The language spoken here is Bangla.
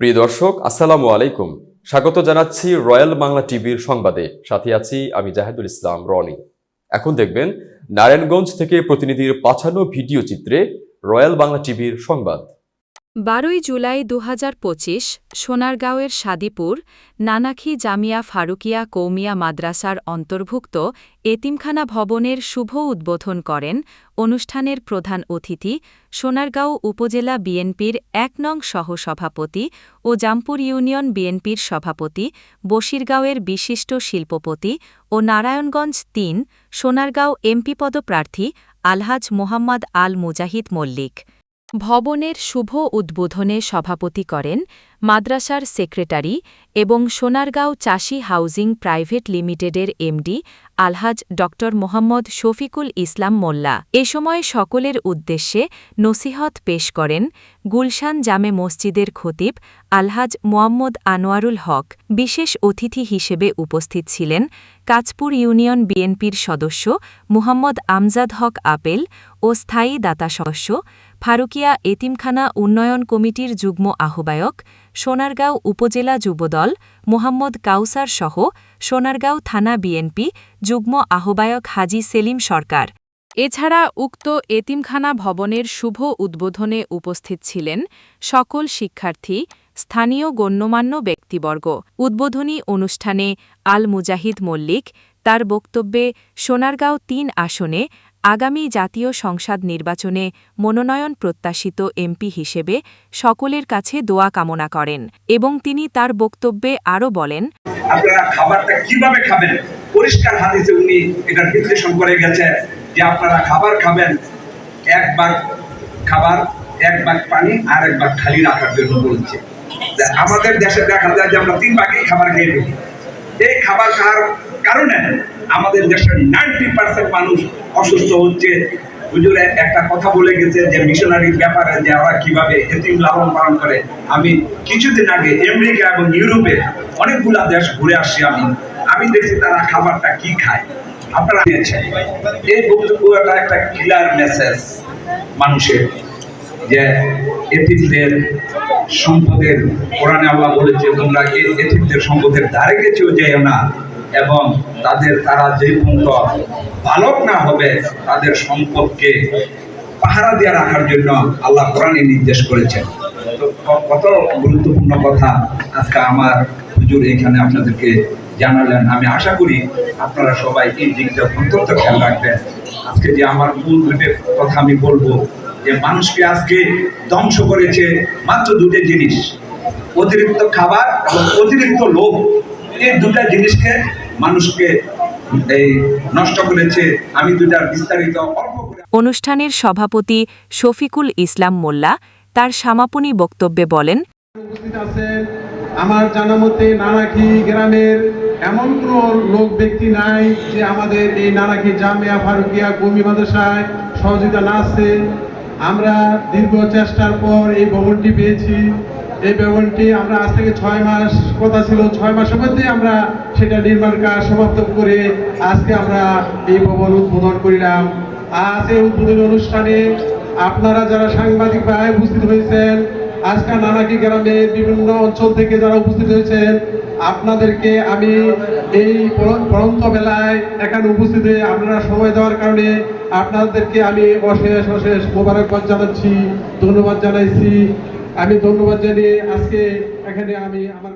প্রিয় দর্শক, আসসালামু আলাইকুম। স্বাগত জানাচ্ছি রয়্যাল বাংলা টিভির সংবাদে। সাথে আছি আমি জাহেদুল ইসলাম, রনি। এখন দেখবেন, নারায়ণগঞ্জ থেকে প্রতিনিধির পাঠানো ভিডিও চিত্রে রয়্যাল বাংলা টিভির সংবাদ। বারোই জুলাই দু পঁচিশ, সোনারগাঁওয়ের সাদিপুর, নানাখি জামিয়া ফারুকিয়া কৌমিয়া মাদ্রাসার অন্তর্ভুক্ত এতিমখানা ভবনের শুভ উদ্বোধন করেন অনুষ্ঠানের প্রধান অতিথি সোনারগাঁও উপজেলা বিএনপির এক নং সহসভাপতি ও জামপুর ইউনিয়ন বিএনপির সভাপতি বসিরগাঁওয়ের বিশিষ্ট শিল্পপতি ও নারায়ণগঞ্জ তিন, সোনারগাঁও এমপি পদপ্রার্থী আলহাজ মোহাম্মদ আল মুজাহিদ মল্লিক। ভবনের শুভ উদ্বোধনে সভাপতি করেন মাদ্রাসার সেক্রেটারি এবং সোনারগাঁও চাষি হাউজিং প্রাইভেট লিমিটেডের এমডি আলহাজ ড মোহাম্মদ শফিকুল ইসলাম মোল্লা। এ সময় সকলের উদ্দেশ্যে নসিহত পেশ করেন গুলশান জামে মসজিদের খতিব আলহাজ মোহাম্মদ আনোয়ারুল হক। বিশেষ অতিথি হিসেবে উপস্থিত ছিলেন কাঁচপুর ইউনিয়ন বিএনপির সদস্য মুহাম্মদ আমজাদ হক আপেল ও স্থায়ী দাতা সদস্য ফারুকিয়া এতিমখানা উন্নয়ন কমিটির যুগ্ম আহ্বায়ক, সোনারগাঁও উপজেলা যুবদল মোহাম্মদ কাউসার সহ সোনারগাঁও থানা বিএনপি যুগ্ম আহ্বায়ক হাজি সেলিম সরকার। এছাড়া উক্ত এতিমখানা ভবনের শুভ উদ্বোধনে উপস্থিত ছিলেন সকল শিক্ষার্থী, স্থানীয় গণ্যমান্য ব্যক্তিবর্গ। উদ্বোধনী অনুষ্ঠানে আল মুজাহিদ মল্লিক তার বক্তব্যে সোনারগাঁও তিন আসনে আগামী জাতীয় সংসদ নির্বাচনে মনোনয়ন প্রত্যাশিত এমপি হিসেবে সকলের কাছে দোয়া কামনা করেন এবং তিনি তার বক্তব্যে আরও বলেন আপনারা খাবারটা কীভাবে খাবেন? পরিষ্কার হাদিসে উনি এটা বিশ্লেষণ করে গেছে যে আপনারা খাবার খাবেন, এক ভাগ খাবার, এক ভাগ পানি আর এক ভাগ খালি রাখার জন্য বলছে। আমাদের দেশে দেখা যায় যে আমরা তিন ভাগেই খাবার খেয়ে ফেলি। এই খাবার খাওয়ার কারণে আমাদের দেশের নাইনটি পার্সেন্ট মানুষ অসুস্থ হচ্ছে হুজুর একটা কথা বলে গেছে যে মিশনারির ব্যাপারে যে ওরা কীভাবে এতিম লালন পালন করে। আমি কিছুদিন আগে আমেরিকা এবং ইউরোপে অনেকগুলা দেশ ঘুরে আমি। আমি দেখছি তারা খাবারটা কি খায়। আপনারা নিয়েছেন এই বক্তব্যটা একটা ক্লিয়ার মেসেজ মানুষের, যে এতিমদের সম্পদের, কোরআনে আল্লাহ বলেছে, তোমরা এতিমদের সম্পদের ধারে গেছেও যেও না। এবং তাদের তারা যে পর্যন্ত বালক না হবে, তাদের সম্পদকে পাহারা দিয়ে রাখার জন্য আল্লাহ কোরআনে নির্দেশ করেছেন। কত গুরুত্বপূর্ণ কথা আজকে আমার হুজুর এখানে আপনাদেরকে জানালেন। আমি আশা করি আপনারা সবাই এই দিকটা অত্যন্ত খেয়াল রাখবেন। আজকে যে আমার মূল কথা আমি বলব, যে মানুষকে আজকে ধ্বংস করেছে মাত্র দুটো জিনিস, অতিরিক্ত খাবার এবং অতিরিক্ত লোভ। এই দুটা জিনিসকে মানুষকে এই নষ্ট করেছে আমি দুটা বিস্তারিত অল্প অনুষ্ঠানের সভাপতি শফিকুল ইসলাম মোল্লা তার সমাপনী বক্তব্যে বলেন উপস্থিত আছেন আমার জানা মতে নানাকি গ্রামের এমন কোনো লোক ব্যক্তি নাই যে আমাদের এই নানাকি জামিয়া ফারুকিয়া কমি মাদ্রাসায় সহযোগিতা না আছে। আমরা দীর্ঘ চেষ্টার পর এই ভবনটি পেয়েছি। এই ভবনটি আমরা আজ থেকে ছয় মাস কথা ছিল, ছয় মাসের মধ্যে আমরা সেটা নির্মাণ কাজ সমাপ্ত করে আজকে আমরা এই ভবন উদ্বোধন করিলাম। আজ এই উদ্বোধনী অনুষ্ঠানে আপনারা যারা সাংবাদিক ভাই উপস্থিত হয়েছেন, আজকে নানাকি গ্রামের বিভিন্ন অঞ্চল থেকে যারা উপস্থিত হয়েছেন, আপনাদেরকে আমি এই পর- পরন্ত বেলায় এখানে উপস্থিত হয়ে আপনারা সময় দেওয়ার কারণে আপনাদেরকে আমি অশেষ অশেষ মোবারকবাদ জানাচ্ছি, ধন্যবাদ জানাইছি। আমি ধন্যবাদ জানিয়ে আজকে এখানে আমি আমার